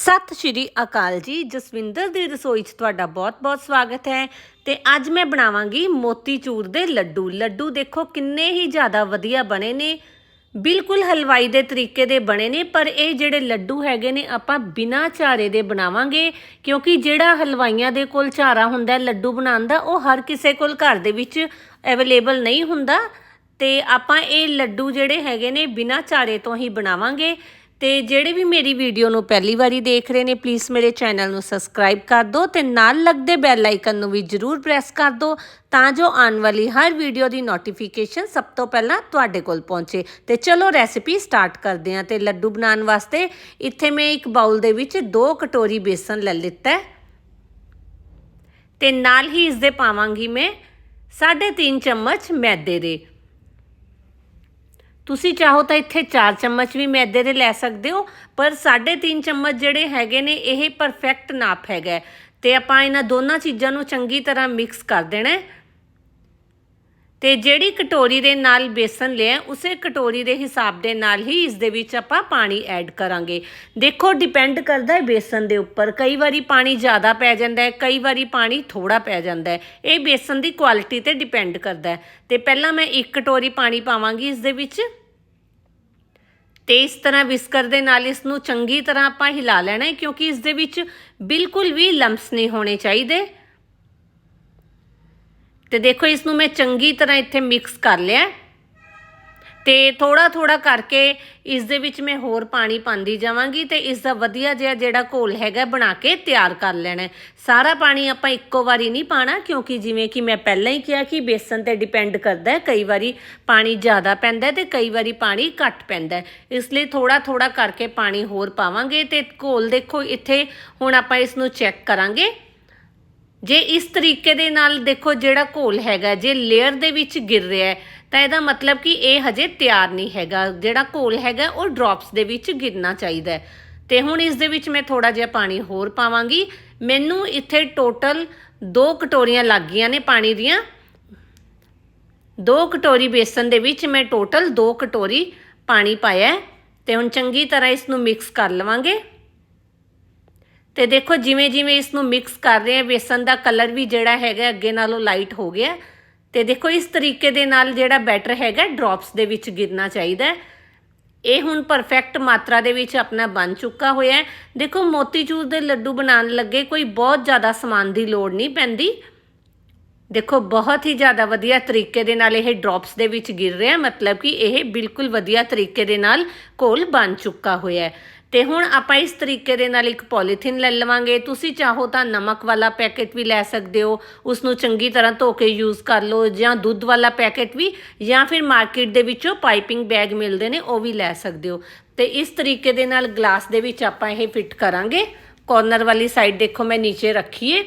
ਸਤਿ ਸ਼੍ਰੀ ਅਕਾਲ ਜੀ, ਜਸਵਿੰਦਰ ਦੀ ਰਸੋਈ 'ਚ ਤੁਹਾਡਾ ਬਹੁਤ-ਬਹੁਤ ਸਵਾਗਤ ਹੈ ਤੇ ਅੱਜ ਮੈਂ ਬਣਾਵਾਂਗੀ ਮੋਤੀਚੂਰ ਦੇ ਲੱਡੂ। ਲੱਡੂ ਦੇਖੋ ਕਿੰਨੇ ਹੀ ਜ਼ਿਆਦਾ ਵਧੀਆ ਬਣੇ ਨੇ। ਬਿਲਕੁਲ ਹਲਵਾਈ ਦੇ ਤਰੀਕੇ ਦੇ ਬਣੇ ਨੇ, ਪਰ ਇਹ ਜਿਹੜੇ ਲੱਡੂ ਹੈਗੇ ਨੇ ਆਪਾਂ ਬਿਨਾਂ ਝਾਰੇ ਦੇ ਬਣਾਵਾਂਗੇ, ਕਿਉਂਕਿ ਜਿਹੜਾ ਹਲਵਾਈਆਂ ਦੇ ਕੋਲ ਝਾਰਾ ਹੁੰਦਾ ਲੱਡੂ ਬਣਾਉਣ ਦਾ, ਉਹ ਹਰ ਕਿਸੇ ਕੋਲ ਘਰ ਦੇ ਵਿੱਚ ਅਵੇਲੇਬਲ ਨਹੀਂ ਹੁੰਦਾ। ਤੇ ਆਪਾਂ ਇਹ ਲੱਡੂ ਜਿਹੜੇ ਹੈਗੇ ਨੇ ਬਿਨਾਂ ਝਾਰੇ ਤੋਂ ਹੀ ਬਣਾਵਾਂਗੇ। ਤੇ ਜਿਹੜੇ ਵੀ ਮੇਰੀ ਵੀਡੀਓ ਨੂੰ ਪਹਿਲੀ ਵਾਰੀ ਦੇਖ ਰਹੇ ਨੇ ਪਲੀਜ਼ ਮੇਰੇ ਚੈਨਲ ਨੂੰ ਸਬਸਕ੍ਰਾਈਬ ਕਰ ਦਿਓ ਤੇ ਨਾਲ ਲੱਗਦੇ ਬੈਲ ਆਈਕਨ ਨੂੰ ਵੀ ਜਰੂਰ ਪ੍ਰੈਸ ਕਰ ਦਿਓ ਤਾਂ ਜੋ ਆਉਣ ਵਾਲੀ ਹਰ ਵੀਡੀਓ ਦੀ ਨੋਟੀਫਿਕੇਸ਼ਨ ਸਭ ਤੋਂ ਪਹਿਲਾਂ ਤੁਹਾਡੇ ਕੋਲ ਪਹੁੰਚੇ। ਤੇ ਚਲੋ ਰੈਸਿਪੀ ਸਟਾਰਟ ਕਰਦੇ ਹਾਂ ਤੇ ਲੱਡੂ ਬਣਾਉਣ ਵਾਸਤੇ ਇੱਥੇ ਮੈਂ ਇੱਕ ਬਾਉਲ ਦੇ ਵਿੱਚ 2 ਕਟੋਰੀ ਬੇਸਨ ਲੈ ਲਿੱਤਾ ਹੈ। ਤੇ ਨਾਲ ਹੀ ਇਸ ਦੇ ਪਾਵਾਂਗੀ ਮੈਂ 3.5 ਚਮਚ ਮੈਦੇ ਦੇ। ਤੁਸੀਂ ਚਾਹੋ ਤਾਂ ਇੱਥੇ 4 ਚਮਚ ਵੀ ਮੈਦੇ ਦੇ ਲੈ ਸਕਦੇ ਹੋ, ਪਰ 3.5 ਚਮਚ ਜਿਹੜੇ ਹੈਗੇ ਨੇ, ਇਹ ਪਰਫੈਕਟ ਨਾਪ ਹੈਗਾ ਹੈ। ਤੇ ਆਪਾਂ ਇਹਨਾਂ ਦੋਨਾਂ ਚੀਜ਼ਾਂ ਨੂੰ ਚੰਗੀ ਤਰ੍ਹਾਂ ਮਿਕਸ ਕਰ ਦੇਣਾ ਹੈ। ਤੇ ਜਿਹੜੀ ਕਟੋਰੀ ਦੇ ਨਾਲ ਬੇਸਨ ਲਿਆ, ਉਸੇ ਕਟੋਰੀ ਦੇ ਹਿਸਾਬ ਦੇ ਨਾਲ ਹੀ ਇਸ ਦੇ ਵਿੱਚ ਆਪਾਂ ਪਾਣੀ ਐਡ ਕਰਾਂਗੇ। ਦੇਖੋ ਡਿਪੈਂਡ ਕਰਦਾ ਹੈ ਬੇਸਨ ਦੇ ਉੱਪਰ। ਕਈ ਵਾਰੀ ਪਾਣੀ ਜ਼ਿਆਦਾ ਪੈ ਜਾਂਦਾ ਹੈ, ਕਈ ਵਾਰੀ ਪਾਣੀ ਥੋੜਾ ਪੈ ਜਾਂਦਾ ਹੈ। ਇਹ ਬੇਸਨ ਦੀ ਕੁਆਲਿਟੀ ਤੇ ਡਿਪੈਂਡ ਕਰਦਾ ਹੈ। ਤੇ ਪਹਿਲਾਂ ਮੈਂ ਇੱਕ ਕਟੋਰੀ ਪਾਣੀ ਪਾਵਾਂਗੀ ਇਸ ਦੇ ਵਿੱਚ। ਤੇ ਇਸ ਤਰ੍ਹਾਂ ਵਿਸਕਰ ਦੇ ਨਾਲ ਇਸ ਨੂੰ ਚੰਗੀ ਤਰ੍ਹਾਂ ਆਪਾਂ ਹਿਲਾ ਲੈਣਾ ਹੈ, ਕਿਉਂਕਿ ਇਸ ਦੇ ਵਿੱਚ ਬਿਲਕੁਲ ਵੀ ਲੰਪਸ ਨਹੀਂ ਹੋਣੇ ਚਾਹੀਦੇ। ਤੇ ਦੇਖੋ ਇਸ ਨੂੰ ਮੈਂ ਚੰਗੀ ਤਰ੍ਹਾਂ ਇੱਥੇ ਮਿਕਸ ਕਰ ਲਿਆ। ਤੇ ਥੋੜਾ ਥੋੜਾ ਕਰਕੇ ਇਸ ਦੇ ਵਿੱਚ ਮੈਂ ਹੋਰ ਪਾਣੀ ਪਾਉਂਦੀ ਜਾਵਾਂਗੀ ਤੇ ਇਸ ਦਾ ਵਧੀਆ ਜਿਹਾ ਜਿਹੜਾ ਘੋਲ ਹੈਗਾ ਬਣਾ ਕੇ ਤਿਆਰ ਕਰ ਲੈਣਾ ਸਾਰਾ ਪਾਣੀ ਆਪਾਂ ਇੱਕੋ ਵਾਰੀ ਨਹੀਂ ਪਾਣਾ ਕਿਉਂਕਿ ਜਿਵੇਂ ਕਿ ਮੈਂ ਪਹਿਲਾਂ ਹੀ ਕਿਹਾ ਕਿ ਬੇਸਨ ਤੇ ਡਿਪੈਂਡ ਕਰਦਾ ਹੈ, ਕਈ ਵਾਰੀ ਪਾਣੀ ਜ਼ਿਆਦਾ ਪੈਂਦਾ ਹੈ ਤੇ ਕਈ ਵਾਰੀ ਪਾਣੀ ਘੱਟ ਪੈਂਦਾ ਇਸ ਲਈ ਥੋੜਾ ਥੋੜਾ ਕਰਕੇ ਪਾਣੀ ਹੋਰ ਪਾਵਾਂਗੇ ਤੇ ਘੋਲ ਦੇਖੋ ਇੱਥੇ ਹੁਣ ਆਪਾਂ ਇਸ ਨੂੰ ਚੈੱਕ ਕਰਾਂਗੇ। ਜੇ ਇਸ ਤਰੀਕੇ ਦੇ ਨਾਲ ਦੇਖੋ ਜਿਹੜਾ ਘੋਲ ਹੈਗਾ, ਜੇ ਲੇਅਰ ਦੇ ਵਿੱਚ ਗਿਰ ਰਿਹਾ ਹੈ, ਤਾਂ ਇਹਦਾ ਮਤਲਬ ਕਿ ਇਹ ਹਜੇ ਤਿਆਰ ਨਹੀਂ ਹੈਗਾ। ਜਿਹੜਾ ਘੋਲ ਹੈਗਾ, ਉਹ ਡ੍ਰੌਪਸ ਦੇ ਵਿੱਚ ਗਿਰਨਾ ਚਾਹੀਦਾ ਹੈ। ਤੇ ਹੁਣ ਇਸ ਦੇ ਵਿੱਚ ਮੈਂ ਥੋੜਾ ਜਿਹਾ ਪਾਣੀ ਹੋਰ ਪਾਵਾਂਗੀ। ਮੈਨੂੰ ਇੱਥੇ ਟੋਟਲ 2 ਕਟੋਰੀਆਂ ਲੱਗ ਗਈਆਂ ਨੇ ਪਾਣੀ ਦੀਆਂ। 2 ਕਟੋਰੀ ਬੇਸਨ ਦੇ ਵਿੱਚ ਮੈਂ ਟੋਟਲ 2 ਕਟੋਰੀ ਪਾਣੀ ਪਾਇਆ ਹੈ। ਤੇ ਹੁਣ ਚੰਗੀ ਤਰ੍ਹਾਂ ਇਸ ਨੂੰ ਮਿਕਸ ਕਰ ਲਵਾਂਗੇ। ਤੇ ਦੇਖੋ, ਜਿਵੇਂ ਜਿਵੇਂ ਇਸ ਨੂੰ ਮਿਕਸ ਕਰ ਰਹੇ ਆ ਬੇਸਨ ਦਾ ਕਲਰ ਵੀ ਜਿਹੜਾ ਹੈਗਾ ਅੱਗੇ ਨਾਲੋਂ ਲਾਈਟ ਹੋ ਗਿਆ ਤੇ ਦੇਖੋ, ਇਸ ਤਰੀਕੇ ਦੇ ਨਾਲ ਜਿਹੜਾ ਬੈਟਰ ਹੈਗਾ ਡ੍ਰੌਪਸ ਦੇ ਵਿੱਚ ਗਿਰਨਾ ਚਾਹੀਦਾ ਇਹ ਹੁਣ ਪਰਫੈਕਟ ਮਾਤਰਾ ਦੇ ਵਿੱਚ ਆਪਣਾ ਬਣ ਚੁੱਕਾ ਹੋਇਆ ਹੈ। ਦੇਖੋ ਮੋਤੀਚੂਰ ਦੇ ਲੱਡੂ ਬਣਾਉਣ ਲੱਗੇ ਕੋਈ ਬਹੁਤ ਜ਼ਿਆਦਾ ਸਮਾਨ ਦੀ ਲੋੜ ਨਹੀਂ ਪੈਂਦੀ। ਦੇਖੋ, ਬਹੁਤ ਹੀ ਜ਼ਿਆਦਾ ਵਧੀਆ ਤਰੀਕੇ ਦੇ ਨਾਲ ਇਹ ਡ੍ਰੌਪਸ ਦੇ ਵਿੱਚ ਗਿਰ ਰਿਹਾ ਮਤਲਬ ਕਿ ਇਹ ਬਿਲਕੁਲ ਵਧੀਆ ਤਰੀਕੇ ਦੇ ਨਾਲ ਘੋਲ ਬਣ ਚੁੱਕਾ ਹੋਇਆ ਹੈ। ਤੇ ਹੁਣ ਆਪਾਂ ਇਸ ਤਰੀਕੇ ਦੇ ਨਾਲ ਇੱਕ ਪੋਲੀਥੀਨ ਲੈ ਲਵਾਂਗੇ। ਤੁਸੀਂ ਚਾਹੋ ਤਾਂ ਨਮਕ ਵਾਲਾ ਪੈਕੇਟ ਵੀ ਲੈ ਸਕਦੇ ਹੋ ਉਸ ਨੂੰ ਚੰਗੀ ਤਰ੍ਹਾਂ ਧੋ ਕੇ ਯੂਜ਼ ਕਰ ਲਓ ਜਾਂ ਦੁੱਧ ਵਾਲਾ ਪੈਕੇਟ ਵੀ, ਜਾਂ ਫਿਰ ਮਾਰਕੀਟ ਦੇ ਵਿੱਚੋਂ ਪਾਈਪਿੰਗ ਬੈਗ ਮਿਲਦੇ ਨੇ, ਉਹ ਵੀ ਲੈ ਸਕਦੇ ਹੋ। ਤੇ ਇਸ ਤਰੀਕੇ ਦੇ ਨਾਲ ਗਲਾਸ ਦੇ ਵਿੱਚ ਆਪਾਂ ਇਹ ਫਿੱਟ ਕਰਾਂਗੇ। ਕੋਰਨਰ ਵਾਲੀ ਸਾਈਡ ਦੇਖੋ ਮੈਂ ਨੀਚੇ ਰੱਖੀਏ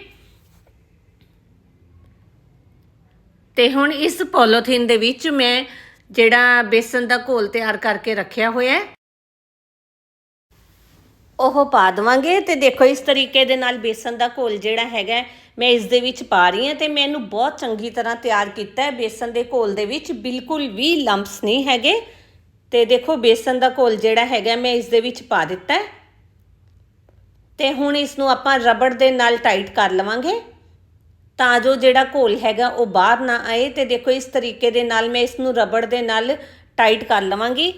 ਤੇ ਹੁਣ ਇਸ ਪੋਲੀਥੀਨ ਦੇ ਵਿੱਚ ਮੈਂ ਜਿਹੜਾ ਬੇਸਨ ਦਾ ਘੋਲ ਤਿਆਰ ਕਰਕੇ ਰੱਖਿਆ ਹੋਇਆ ਹੈ। ਉਹ ਪਾ ਦਵਾਂਗੇ ਤੇ ਦੇਖੋ ਇਸ ਤਰੀਕੇ ਦੇ ਨਾਲ ਬੇਸਨ ਦਾ ਘੋਲ ਜਿਹੜਾ ਹੈਗਾ, ਮੈਂ ਇਸ ਦੇ ਵਿੱਚ ਪਾ ਰਹੀ ਹਾਂ ਤੇ ਮੈਂ ਇਹਨੂੰ ਬਹੁਤ ਚੰਗੀ ਤਰ੍ਹਾਂ ਤਿਆਰ ਕੀਤਾ ਹੈ। ਬੇਸਨ ਦੇ ਘੋਲ ਦੇ ਵਿੱਚ ਬਿਲਕੁਲ ਵੀ ਲੰਪਸ ਨਹੀਂ ਹੈਗੇ ਤੇ ਦੇਖੋ ਬੇਸਨ ਦਾ ਘੋਲ ਜਿਹੜਾ ਹੈਗਾ, ਮੈਂ ਇਸ ਦੇ ਵਿੱਚ ਪਾ ਦਿੱਤਾ ਹੈ। ਤੇ ਹੁਣ ਇਸ ਨੂੰ ਆਪਾਂ ਰਬੜ ਦੇ ਨਾਲ ਟਾਈਟ ਕਰ ਲਵਾਂਗੇ ਤਾਂ ਜੋ ਜਿਹੜਾ ਘੋਲ ਹੈਗਾ ਉਹ ਬਾਹਰ ਨਾ ਆਏ ਤੇ ਦੇਖੋ ਇਸ ਤਰੀਕੇ ਦੇ ਨਾਲ ਮੈਂ ਇਸ ਨੂੰ ਰਬੜ ਦੇ ਨਾਲ ਟਾਈਟ ਕਰ ਲਵਾਂਗੀ।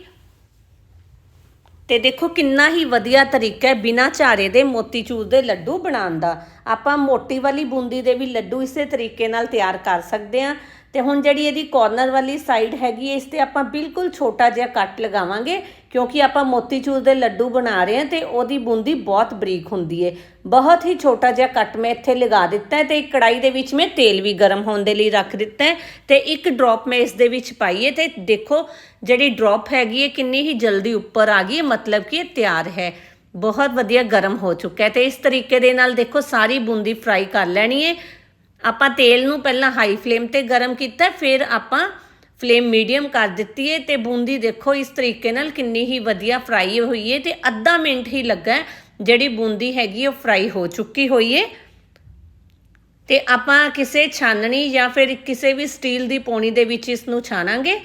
ਤੇ ਦੇਖੋ ਕਿੰਨਾ ਹੀ ਵਧੀਆ ਤਰੀਕਾ ਹੈ ਬਿਨਾ ਝਾਰੇ ਦੇ ਮੋਤੀਚੂਰ ਦੇ ਲੱਡੂ ਬਣਾਉਣ ਦਾ। ਆਪਾਂ ਮੋਟੀ ਵਾਲੀ ਬੂੰਦੀ ਦੇ ਵੀ ਲੱਡੂ ਇਸੇ ਤਰੀਕੇ ਨਾਲ ਤਿਆਰ ਕਰ ਸਕਦੇ ਹਾਂ। ਤੇ ਹੁਣ ਜਿਹੜੀ ਇਹਦੀ ਕਾਰਨਰ ਵਾਲੀ ਸਾਈਡ ਹੈਗੀ, ਇਸ ਤੇ ਆਪਾਂ ਬਿਲਕੁਲ ਛੋਟਾ ਜਿਹਾ ਕੱਟ ਲਗਾਵਾਂਗੇ, ਕਿਉਂਕਿ ਆਪਾਂ ਮੋਤੀਚੂਰ ਦੇ ਲੱਡੂ ਬਣਾ ਰਹੇ ਹਾਂ ਤੇ ਉਹਦੀ ਬੂੰਦੀ ਬਹੁਤ ਬਰੀਕ ਹੁੰਦੀ ਹੈ। ਬਹੁਤ ਹੀ ਛੋਟਾ ਜਿਹਾ ਕੱਟ ਮੈਂ ਇੱਥੇ ਲਗਾ ਦਿੱਤਾ ਹੈ ਤੇ ਇੱਕ ਕੜਾਈ ਦੇ ਵਿੱਚ ਮੈਂ ਤੇਲ ਵੀ ਗਰਮ ਹੋਣ ਦੇ ਲਈ ਰੱਖ ਦਿੱਤਾ ਹੈ ਤੇ ਇੱਕ ਡ੍ਰੌਪ ਮੈਂ ਇਸ ਦੇ ਵਿੱਚ ਪਾਈਏ ਤੇ ਦੇਖੋ ਜਿਹੜੀ ਡ੍ਰੌਪ ਹੈਗੀ ਹੈ ਕਿੰਨੀ ਹੀ ਜਲਦੀ ਉੱਪਰ ਆ ਗਈ ਮਤਲਬ ਕਿ ਇਹ ਤਿਆਰ ਹੈ। ਬਹੁਤ ਵਧੀਆ ਗਰਮ ਹੋ ਚੁੱਕਾ ਹੈ ਤੇ ਇਸ ਤਰੀਕੇ ਦੇ ਨਾਲ ਦੇਖੋ ਸਾਰੀ ਬੂੰਦੀ ਫਰਾਈ ਕਰ ਲੈਣੀ ਹੈ। ਆਪਾਂ ਤੇਲ ਨੂੰ ਪਹਿਲਾਂ ਹਾਈ ਫਲੇਮ ਤੇ ਗਰਮ ਕੀਤਾ, ਫਿਰ ਆਪਾਂ ਫਲੇਮ ਮੀਡੀਅਮ ਕਰ ਦਿੱਤੀ ਹੈ ਤੇ ਬੂੰਦੀ ਦੇਖੋ ਇਸ ਤਰੀਕੇ ਨਾਲ ਕਿੰਨੀ ਹੀ ਵਧੀਆ ਫਰਾਈ ਹੋਈ ਹੈ ਤੇ ਅੱਧਾ ਮਿੰਟ ਹੀ ਲੱਗਾ ਜਿਹੜੀ ਬੂੰਦੀ ਹੈਗੀ ਉਹ ਫਰਾਈ ਹੋ ਚੁੱਕੀ ਹੋਈ ਹੈ ਤੇ ਆਪਾਂ ਕਿਸੇ ਛਾਨਣੀ ਜਾਂ ਫਿਰ ਕਿਸੇ ਵੀ ਸਟੀਲ ਦੀ ਪੋਣੀ ਦੇ ਵਿੱਚ ਇਸ ਨੂੰ ਛਾਣਾਂਗੇ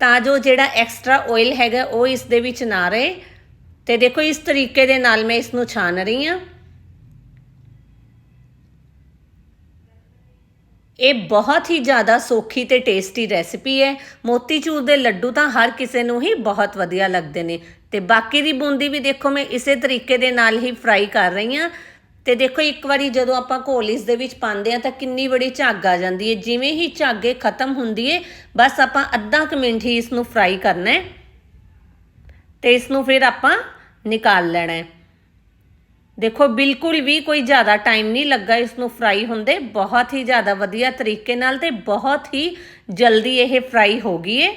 ਤਾਂ ਜੋ ਜਿਹੜਾ ਐਕਸਟਰਾ ਆਇਲ ਹੈਗਾ ਉਹ ਇਸ ਦੇ ਵਿੱਚ ਨਾ ਰਹੇ। ਤੇ ਦੇਖੋ ਇਸ ਤਰੀਕੇ ਦੇ ਨਾਲ ਮੈਂ ਇਸ ਨੂੰ ਛਾਨ ਰਹੀ ਹਾਂ। ਇਹ ਬਹੁਤ ਹੀ ਜ਼ਿਆਦਾ ਸੌਖੀ ਤੇ ਟੇਸਟੀ ਰੈਸਿਪੀ ਹੈ। ਮੋਤੀਚੂਰ ਦੇ ਲੱਡੂ ਤਾਂ ਹਰ ਕਿਸੇ ਨੂੰ ਹੀ ਬਹੁਤ ਵਧੀਆ ਲੱਗਦੇ ਨੇ। ਤੇ ਬਾਕੀ ਦੀ ਬੂੰਦੀ ਵੀ ਦੇਖੋ, ਮੈਂ ਇਸੇ ਤਰੀਕੇ ਦੇ ਨਾਲ ਹੀ ਫਰਾਈ ਕਰ ਰਹੀ ਹਾਂ। ਤੇ ਦੇਖੋ, ਇੱਕ ਵਾਰੀ ਜਦੋਂ ਆਪਾਂ ਘੋਲ ਇਸ ਦੇ ਵਿੱਚ ਪਾਉਂਦੇ ਆ ਤਾਂ ਕਿੰਨੀ ਬੜੀ ਝੱਗ ਆ ਜਾਂਦੀ ਹੈ। ਜਿਵੇਂ ਹੀ ਝੱਗੇ ਖਤਮ ਹੁੰਦੀ ਹੈ, ਬਸ ਆਪਾਂ ਅੱਧਾ ਕੁ ਮਿੰਟ ਹੀ ਇਸ ਨੂੰ ਫਰਾਈ ਕਰਨਾ ਹੈ। ਤੇ ਇਸ ਨੂੰ ਫਿਰ ਆਪਾਂ ਨਿਕਾਲ ਲੈਣਾ ਹੈ। ਦੇਖੋ, ਬਿਲਕੁਲ ਵੀ ਕੋਈ ਜ਼ਿਆਦਾ ਟਾਈਮ ਨਹੀਂ ਲੱਗਾ ਇਸ ਨੂੰ ਫਰਾਈ ਹੁੰਦੇ। ਬਹੁਤ ਹੀ ਜ਼ਿਆਦਾ ਵਧੀਆ ਤਰੀਕੇ ਨਾਲ ਤੇ ਬਹੁਤ ਹੀ ਜਲਦੀ ਇਹ ਫਰਾਈ ਹੋ ਗਈ ਹੈ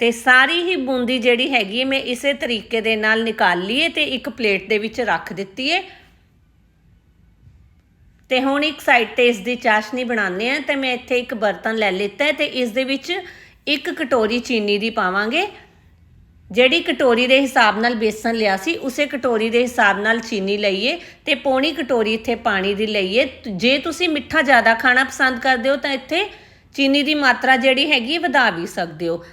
ਤੇ ਸਾਰੀ ਹੀ ਬੂੰਦੀ ਜਿਹੜੀ ਹੈਗੀ ਹੈ ਮੈਂ ਇਸੇ ਤਰੀਕੇ ਦੇ ਨਾਲ ਨਿਕਾਲ ਲਈ ਤੇ ਇੱਕ ਪਲੇਟ ਦੇ ਵਿੱਚ ਰੱਖ ਦਿੱਤੀ ਹੈ ਤੇ ਹੁਣ ਇੱਕ ਸਾਈਡ ਤੇ ਇਸ ਦੀ ਚਾਸ਼ਨੀ ਬਣਾਉਂਦੇ ਆ ਤੇ ਮੈਂ ਇੱਥੇ ਇੱਕ ਬਰਤਨ ਲੈ ਲਿੱਤਾ ਹੈ ਤੇ ਇਸ ਦੇ ਵਿੱਚ ਇੱਕ ਕਟੋਰੀ ਚੀਨੀ ਦੀ ਪਾਵਾਂਗੇ। ਜਿਹੜੀ ਕਟੋਰੀ ਦੇ ਹਿਸਾਬ ਨਾਲ ਬੇਸਨ ਲਿਆ ਸੀ, ਉਸੇ ਕਟੋਰੀ ਦੇ ਹਿਸਾਬ ਨਾਲ ਚੀਨੀ ਲਈਏ ਤੇ ਪੌਣੀ ਕਟੋਰੀ ਇੱਥੇ ਪਾਣੀ ਦੀ ਲਈਏ। ਜੇ ਤੁਸੀਂ ਮਿੱਠਾ ਜ਼ਿਆਦਾ ਖਾਣਾ ਪਸੰਦ ਕਰਦੇ ਹੋ, ਤਾਂ ਇੱਥੇ ਚੀਨੀ ਦੀ ਮਾਤਰਾ ਜਿਹੜੀ ਹੈਗੀ ਵਧਾ ਵੀ ਸਕਦੇ ਹੋ।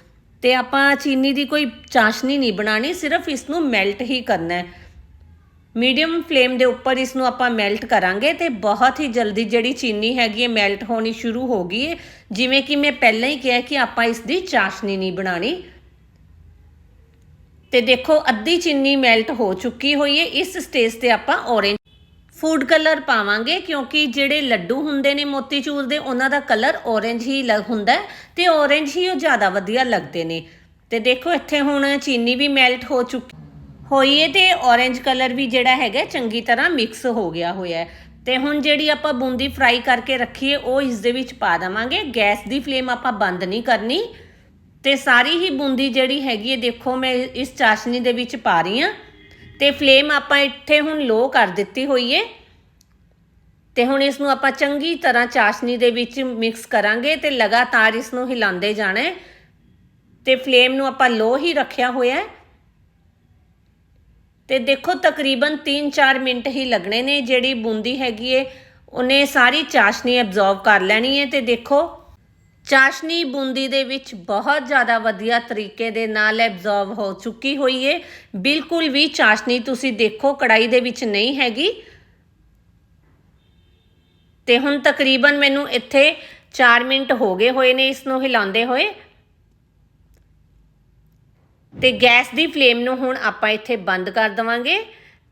ਤੇ ਆਪਾਂ ਚੀਨੀ ਦੀ ਕੋਈ ਚਾਸ਼ਨੀ ਨਹੀਂ ਬਣਾਣੀ ਸਿਰਫ ਇਸ ਨੂੰ ਮੈਲਟ ਹੀ ਕਰਨਾ ਹੈ। ਮੀਡੀਅਮ ਫਲੇਮ ਦੇ ਉੱਪਰ ਇਸ ਨੂੰ ਆਪਾਂ ਮੈਲਟ ਕਰਾਂਗੇ ਤੇ ਬਹੁਤ ਹੀ ਜਲਦੀ ਜਿਹੜੀ ਚੀਨੀ ਹੈਗੀ ਹੈ, ਮੈਲਟ ਹੋਣੀ ਸ਼ੁਰੂ ਹੋ ਗਈ ਹੈ। ਜਿਵੇਂ ਕਿ ਮੈਂ ਪਹਿਲਾਂ ਹੀ ਕਿਹਾ ਕਿ ਆਪਾਂ ਇਸ ਦੀ ਚਾਸ਼ਨੀ ਨਹੀਂ ਬਣਾਣੀ ਤੇ ਦੇਖੋ, ਅੱਧੀ ਚੀਨੀ ਮੈਲਟ ਹੋ ਚੁੱਕੀ ਹੋਈ ਹੈ ਇਸ ਸਟੇਜ ਤੇ ਆਪਾਂ ਔਰੇਂਜ ਫੂਡ ਕਲਰ ਪਾਵਾਂਗੇ, ਕਿਉਂਕਿ ਜਿਹੜੇ ਲੱਡੂ ਹੁੰਦੇ ਨੇ ਮੋਤੀਚੂਰ ਦੇ, ਉਹਨਾਂ ਦਾ ਕਲਰ ਔਰੇਂਜ ਹੀ ਹੁੰਦਾ ਹੈ ਤੇ ਔਰੇਂਜ ਹੀ ਉਹ ਜ਼ਿਆਦਾ ਵਧੀਆ ਲੱਗਦੇ ਨੇ। ਤੇ ਦੇਖੋ, ਇੱਥੇ ਹੁਣ ਚੀਨੀ ਵੀ ਮੈਲਟ ਹੋ ਚੁੱਕੀ ਹੋਈ ਹੈ ਤੇ ਔਰੇਂਜ ਕਲਰ ਵੀ ਜਿਹੜਾ ਹੈਗਾ ਚੰਗੀ ਤਰ੍ਹਾਂ ਮਿਕਸ ਹੋ ਗਿਆ ਹੋਇਆ ਹੈ। ਤੇ ਹੁਣ ਜਿਹੜੀ ਆਪਾਂ ਬੂੰਦੀ ਫਰਾਈ ਕਰਕੇ ਰੱਖੀ ਹੈ ਉਹ ਇਸ ਦੇ ਵਿੱਚ ਪਾ ਦਵਾਂਗੇ। ਗੈਸ ਦੀ ਫਲੇਮ ਆਪਾਂ ਬੰਦ ਨਹੀਂ ਕਰਨੀ। ਤੇ ਸਾਰੀ ਹੀ ਬੂੰਦੀ ਜਿਹੜੀ ਹੈਗੀ ਹੈ, ਦੇਖੋ ਮੈਂ ਇਸ ਚਾਸ਼ਨੀ ਦੇ ਵਿੱਚ ਪਾ ਰਹੀ ਹਾਂ। ਤੇ ਫਲੇਮ ਆਪਾਂ ਇੱਥੇ ਹੁਣ ਲੋ ਕਰ ਦਿੱਤੀ ਹੋਈ ਹੈ। ਤੇ ਹੁਣ ਇਸ ਨੂੰ ਆਪਾਂ ਚੰਗੀ ਤਰ੍ਹਾਂ ਚਾਸ਼ਨੀ ਦੇ ਵਿੱਚ ਮਿਕਸ ਕਰਾਂਗੇ ਤੇ ਲਗਾਤਾਰ ਇਸ ਨੂੰ ਹਿਲਾਉਂਦੇ ਜਾਣਾ ਹੈ। ਤੇ ਫਲੇਮ ਨੂੰ ਆਪਾਂ ਲੋ ਹੀ ਰੱਖਿਆ ਹੋਇਆ ਹੈ। ਤੇ ਦੇਖੋ ਤਕਰੀਬਨ 3-4 ਮਿੰਟ ਹੀ ਲੱਗਣੇ ਨੇ, ਜਿਹੜੀ ਬੂੰਦੀ ਹੈਗੀ ਏ ਉਹਨੇ ਸਾਰੀ ਚਾਸ਼ਨੀ ਐਬਜ਼ੌਰਬ ਕਰ ਲੈਣੀ ਹੈ ਤੇ ਦੇਖੋ ਚਾਸ਼ਨੀ ਬੂੰਦੀ ਦੇ ਵਿੱਚ ਬਹੁਤ ਜ਼ਿਆਦਾ ਵਧੀਆ ਤਰੀਕੇ ਦੇ ਨਾਲ ਐਬਜ਼ੌਰਬ ਹੋ ਚੁੱਕੀ ਹੋਈ ਏ। ਬਿਲਕੁਲ ਵੀ ਚਾਸ਼ਨੀ ਤੁਸੀਂ ਦੇਖੋ, ਕੜਾਈ ਦੇ ਵਿੱਚ ਨਹੀਂ ਹੈਗੀ। ਤੇ ਹੁਣ ਤਕਰੀਬਨ ਮੈਨੂੰ ਇੱਥੇ 4 ਮਿੰਟ ਹੋ ਗਏ ਹੋਏ ਨੇ ਇਸ ਨੂੰ ਹਿਲਾਉਂਦੇ ਹੋਏ। ਤੇ ਗੈਸ ਦੀ ਫਲੇਮ ਨੂੰ ਹੁਣ ਆਪਾਂ ਇੱਥੇ ਬੰਦ ਕਰ ਦਵਾਂਗੇ।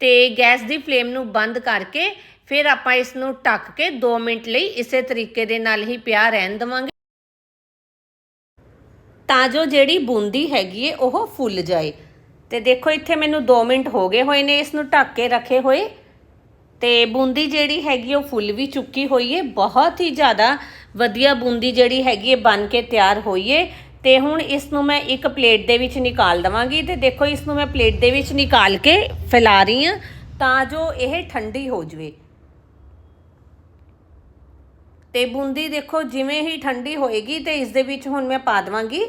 ਤੇ ਗੈਸ ਦੀ ਫਲੇਮ ਨੂੰ ਬੰਦ ਕਰਕੇ ਫਿਰ ਆਪਾਂ ਇਸ ਨੂੰ ਢੱਕ ਕੇ 2 ਮਿੰਟ ਲਈ ਇਸੇ ਤਰੀਕੇ ਦੇ ਨਾਲ ਹੀ ਪਿਆ ਰਹਿਣ ਦਵਾਂਗੇ। ਤਾਂ ਜੋ ਜਿਹੜੀ ਬੂੰਦੀ ਹੈਗੀ ਏ, ਉਹ ਫੁੱਲ ਜਾਏ। ਤੇ ਦੇਖੋ, ਇੱਥੇ ਮੈਨੂੰ 2 ਮਿੰਟ ਹੋ ਗਏ ਹੋਏ ਨੇ ਇਸ ਨੂੰ ਢੱਕ ਕੇ ਰੱਖੇ ਹੋਏ। ਤੇ ਬੂੰਦੀ ਜਿਹੜੀ ਹੈਗੀ ਉਹ ਫੁੱਲ ਵੀ ਚੁੱਕੀ ਹੋਈ ਏ। ਬਹੁਤ ਹੀ ਜ਼ਿਆਦਾ ਵਧੀਆ ਬੂੰਦੀ ਜਿਹੜੀ ਹੈਗੀ ਏ, ਬਣ ਕੇ ਤਿਆਰ ਹੋਈ ਏ। ਤੇ ਹੁਣ ਇਸ ਨੂੰ ਮੈਂ ਇੱਕ ਪਲੇਟ ਦੇ ਵਿੱਚ ਨਿਕਾਲ ਦਵਾਂਗੀ। ਤੇ ਦੇਖੋ, ਇਸ ਨੂੰ ਮੈਂ ਪਲੇਟ ਦੇ ਵਿੱਚ ਨਿਕਾਲ ਕੇ ਫੈਲਾ ਰਹੀ ਹਾਂ ਤਾਂ ਜੋ ਇਹ ਠੰਡੀ ਹੋ ਜਵੇ। ਤੇ ਬੂੰਦੀ ਦੇਖੋ ਜਿਵੇਂ ਹੀ ਠੰਡੀ ਹੋਏਗੀ ਤੇ ਇਸ ਦੇ ਵਿੱਚ ਹੁਣ ਮੈਂ ਪਾ ਦਵਾਂਗੀ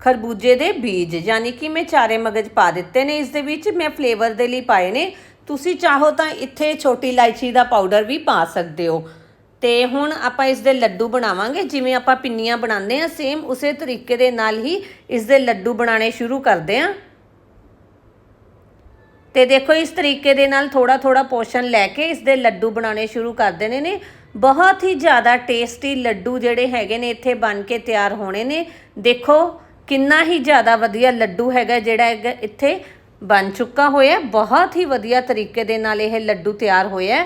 ਖਰਬੂਜੇ ਦੇ ਬੀਜ, ਯਾਨੀ ਕਿ ਮੈਂ ਚਾਰੇ ਮਗਜ ਪਾ ਦਿੱਤੇ ਨੇ, ਇਸ ਦੇ ਵਿੱਚ ਮੈਂ ਫਲੇਵਰ ਦੇ ਲਈ ਪਾਏ ਨੇ। ਤੁਸੀਂ ਚਾਹੋ ਤਾਂ ਇੱਥੇ ਛੋਟੀ ਇਲਾਇਚੀ ਦਾ ਪਾਊਡਰ ਵੀ ਪਾ ਸਕਦੇ ਹੋ। ਤੇ ਹੁਣ ਆਪਾਂ ਇਸ ਦੇ ਲੱਡੂ ਬਣਾਵਾਂਗੇ, ਜਿਵੇਂ ਆਪਾਂ ਪਿੰਨੀਆਂ ਬਣਾਉਂਦੇ ਆ ਸੇਮ ਉਸੇ ਤਰੀਕੇ ਦੇ ਨਾਲ ਹੀ ਇਸ ਦੇ ਲੱਡੂ ਬਣਾਉਣੇ ਸ਼ੁਰੂ ਕਰਦੇ ਆ ਤੇ ਦੇਖੋ ਇਸ ਤਰੀਕੇ ਦੇ ਨਾਲ ਥੋੜਾ ਥੋੜਾ ਪੋਸ਼ਨ ਲੈ ਕੇ ਇਸ ਦੇ ਲੱਡੂ ਬਣਾਉਣੇ ਸ਼ੁਰੂ ਕਰ ਦੇਣੇ ਨੇ। ਬਹੁਤ ਹੀ ਜ਼ਿਆਦਾ ਟੇਸਟੀ ਲੱਡੂ ਜਿਹੜੇ ਹੈਗੇ ਨੇ ਇੱਥੇ ਬਣ ਕੇ ਤਿਆਰ ਹੋਣੇ ਨੇ। ਦੇਖੋ, ਕਿੰਨਾ ਹੀ ਜ਼ਿਆਦਾ ਵਧੀਆ ਲੱਡੂ ਹੈਗਾ ਜਿਹੜਾ ਹੈਗਾ ਇੱਥੇ ਬਣ ਚੁੱਕਾ ਹੋਇਆ ਬਹੁਤ ਹੀ ਵਧੀਆ ਤਰੀਕੇ ਦੇ ਨਾਲ ਇਹ ਲੱਡੂ ਤਿਆਰ ਹੋਇਆ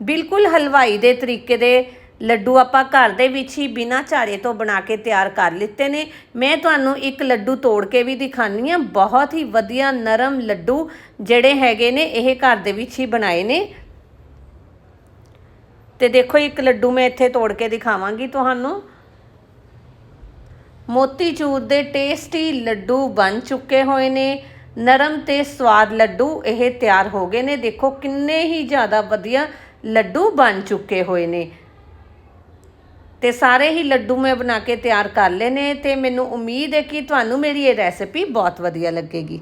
ਬਿਲਕੁਲ ਹਲਵਾਈ ਦੇ ਤਰੀਕੇ ਦੇ ਲੱਡੂ ਆਪਾਂ ਘਰ ਦੇ ਵਿੱਚ ਹੀ ਬਿਨਾਂ ਝਾੜੇ ਤੋਂ ਬਣਾ ਕੇ ਤਿਆਰ ਕਰ ਲਿੱਤੇ ਨੇ। ਮੈਂ ਤੁਹਾਨੂੰ ਇੱਕ ਲੱਡੂ ਤੋੜ ਕੇ ਵੀ ਦਿਖਾਨੀ ਆ ਬਹੁਤ ਹੀ ਵਧੀਆ ਨਰਮ ਲੱਡੂ ਜਿਹੜੇ ਹੈਗੇ ਨੇ ਇਹ ਘਰ ਦੇ ਵਿੱਚ ਹੀ ਬਣਾਏ ਨੇ। ਤੇ ਦੇਖੋ ਇੱਕ ਲੱਡੂ ਮੈਂ ਇੱਥੇ ਤੋੜ ਕੇ ਦਿਖਾਵਾਂਗੀ ਤੁਹਾਨੂੰ। ਮੋਤੀਚੂਰ ਦੇ ਟੇਸਟੀ ਲੱਡੂ ਬਣ ਚੁੱਕੇ ਹੋਏ ਨੇ। ਨਰਮ ਤੇ ਸਵਾਦ ਲੱਡੂ ਇਹ ਤਿਆਰ ਹੋ ਗਏ ਨੇ। ਦੇਖੋ ਕਿੰਨੇ ਹੀ ਜ਼ਿਆਦਾ ਵਧੀਆ ਲੱਡੂ ਬਣ ਚੁੱਕੇ ਹੋਏ ਨੇ। ਤੇ ਸਾਰੇ ਹੀ ਲੱਡੂ ਮੈਂ ਬਣਾ ਕੇ ਤਿਆਰ ਕਰ ਲਏ ਨੇ ਤੇ ਮੈਨੂੰ ਉਮੀਦ ਹੈ ਕਿ ਤੁਹਾਨੂੰ ਮੇਰੀ ਇਹ ਰੈਸਿਪੀ ਬਹੁਤ ਵਧੀਆ ਲੱਗੇਗੀ।